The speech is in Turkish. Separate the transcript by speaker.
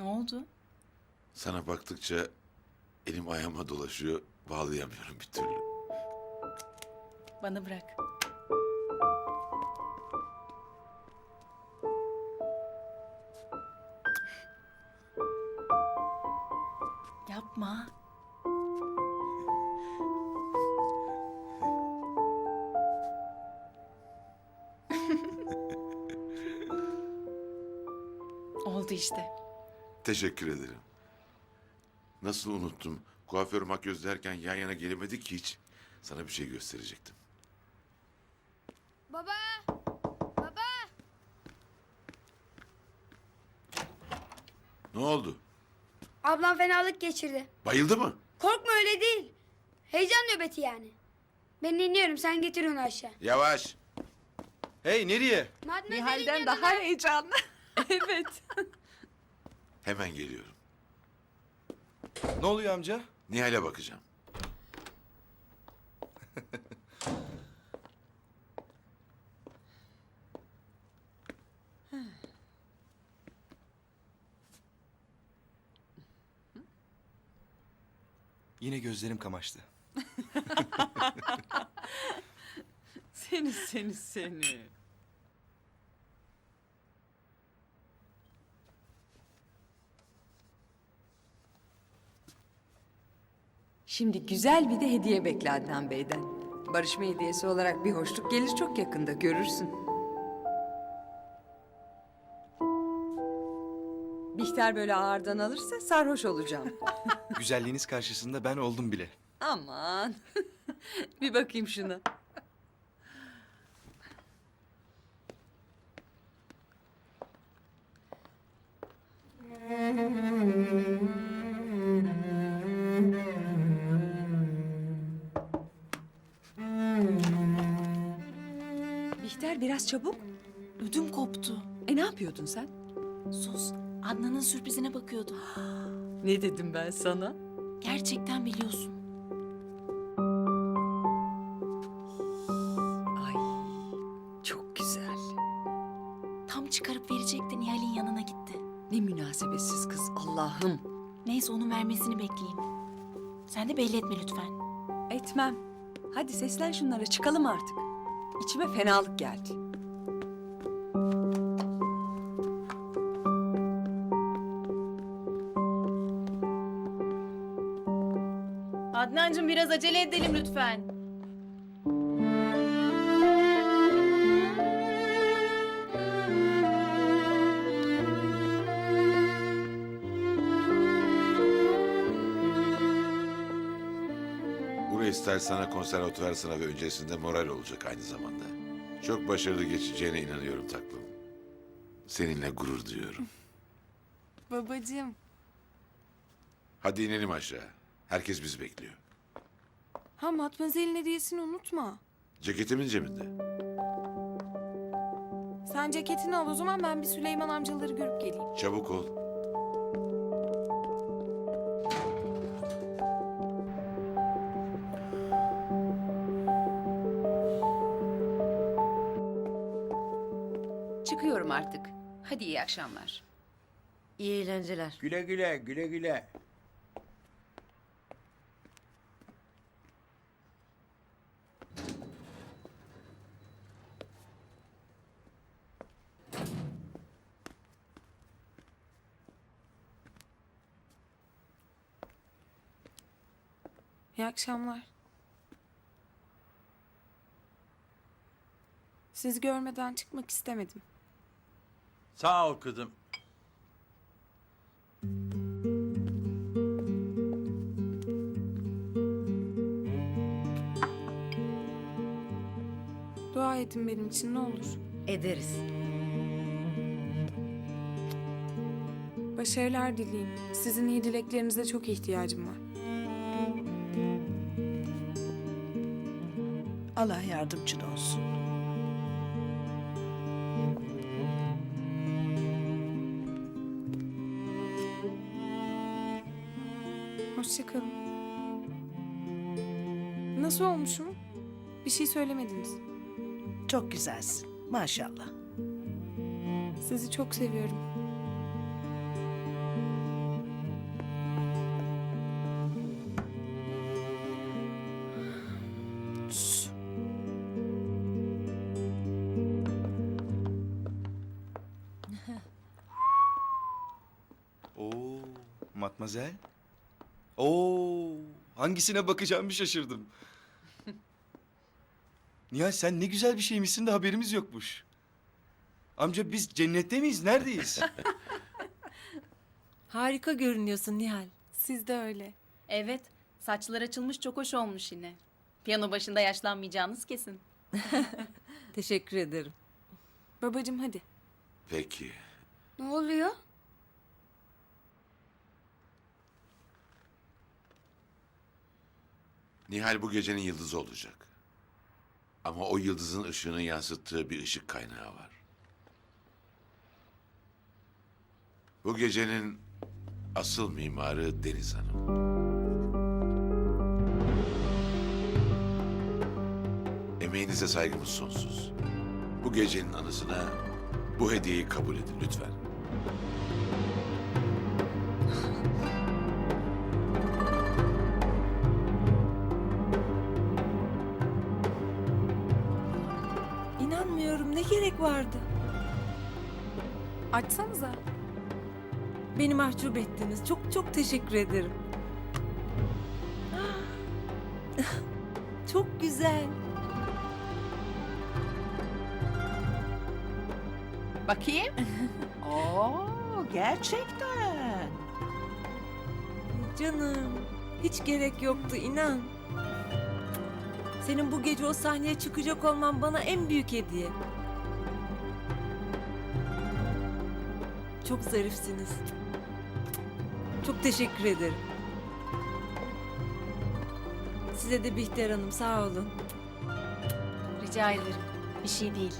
Speaker 1: Ne oldu?
Speaker 2: Sana baktıkça elim ayağıma dolaşıyor. Bağlayamıyorum bir türlü.
Speaker 1: Bana bırak. Yapma. Oldu işte.
Speaker 2: Teşekkür ederim. Nasıl unuttum? Kuaför makyöz derken yan yana gelemedik ki hiç. Sana bir şey gösterecektim.
Speaker 3: Baba! Baba!
Speaker 2: Ne oldu?
Speaker 3: Ablam fenalık geçirdi.
Speaker 2: Bayıldı mı?
Speaker 3: Korkma öyle değil. Heyecan nöbeti yani. Ben iniyorum sen getir onu aşağı.
Speaker 2: Yavaş.
Speaker 4: Hey nereye?
Speaker 5: Nihal'den daha heyecanlı.
Speaker 1: Evet.
Speaker 2: Hemen geliyorum.
Speaker 4: Ne oluyor amca?
Speaker 2: Nihal'e bakacağım.
Speaker 4: Yine gözlerim kamaştı.
Speaker 5: Seni seni seni. Şimdi güzel bir de hediye bekle Adnan Bey'den. Barışma hediyesi olarak bir hoşluk gelir çok yakında görürsün. Bihter böyle ağırdan alırsa sarhoş olacağım.
Speaker 4: Güzelliğiniz karşısında ben oldum bile.
Speaker 5: Aman. bir bakayım şuna. Bihter biraz çabuk.
Speaker 1: Ödüm koptu.
Speaker 5: E ne yapıyordun sen?
Speaker 1: Sus. Adnan'ın sürprizine bakıyordum.
Speaker 5: Ne dedim ben sana?
Speaker 1: Gerçekten biliyorsun.
Speaker 5: Ay çok güzel.
Speaker 1: Tam çıkarıp verecekti Nihal'in yanına gitti.
Speaker 5: Ne münasebetsiz kız Allah'ım.
Speaker 1: Neyse onun vermesini bekleyeyim. Sen de belli etme lütfen.
Speaker 5: Etmem. Hadi seslen şunlara çıkalım artık. İçime fenalık geldi.
Speaker 1: Adnancığım biraz acele edelim lütfen.
Speaker 2: İster sana konservatuvar sınavı öncesinde moral olacak aynı zamanda. Çok başarılı geçeceğine inanıyorum taklım. Seninle gurur duyuyorum.
Speaker 6: Babacığım,
Speaker 2: Hadi inelim aşağı. Herkes bizi bekliyor.
Speaker 6: ha Matmazel'in hediyesini unutma.
Speaker 2: Ceketimin cebinde.
Speaker 6: Sen ceketini al o zaman ben bir Süleyman amcaları görüp geleyim.
Speaker 2: Çabuk ol.
Speaker 7: Çıkıyorum artık. Hadi iyi akşamlar.
Speaker 8: İyi eğlenceler.
Speaker 9: Güle güle, güle güle.
Speaker 6: İyi akşamlar. Sizi görmeden çıkmak istemedim.
Speaker 9: Sağ ol kızım.
Speaker 6: Dua edin benim için ne olur.
Speaker 8: Ederiz.
Speaker 6: Başarılar dileyim. Sizin iyi dileklerinize çok ihtiyacım var.
Speaker 10: Allah yardımcın olsun.
Speaker 6: Hoşçakalın. Nasıl olmuşum? Bir şey söylemediniz.
Speaker 10: Çok güzelsin maşallah.
Speaker 6: Sizi çok seviyorum.
Speaker 4: Oo, matmazel. Oo, hangisine bakacağımı şaşırdım. Nihal sen ne güzel bir şeymişsin de haberimiz yokmuş. Amca biz cennette miyiz? Neredeyiz?
Speaker 11: Harika görünüyorsun Nihal.
Speaker 6: Siz de öyle.
Speaker 7: Evet, saçlar açılmış çok hoş olmuş yine. Piyano başında yaşlanmayacağınız kesin.
Speaker 11: Teşekkür ederim.
Speaker 6: Babacığım hadi.
Speaker 2: Peki.
Speaker 3: Ne oluyor?
Speaker 2: Nihal bu gecenin yıldızı olacak. Ama o yıldızın ışığını yansıttığı bir ışık kaynağı var. Bu gecenin asıl mimarı Deniz Hanım. Emeğinize saygımız sonsuz. Bu gecenin anısına bu hediyeyi kabul edin lütfen.
Speaker 11: İnanmıyorum ne gerek vardı?
Speaker 6: Açsanıza.
Speaker 11: Beni mahcup ettiniz. Çok çok teşekkür ederim. Çok güzel.
Speaker 7: Bakayım.
Speaker 10: Oo, gerçekten.
Speaker 11: Canım hiç gerek yoktu inan. Senin bu gece o sahneye çıkacak olman bana en büyük hediye. Çok zarifsiniz. Çok teşekkür ederim. Size de Bihter Hanım sağ olun.
Speaker 1: Rica ederim. Bir şey değil.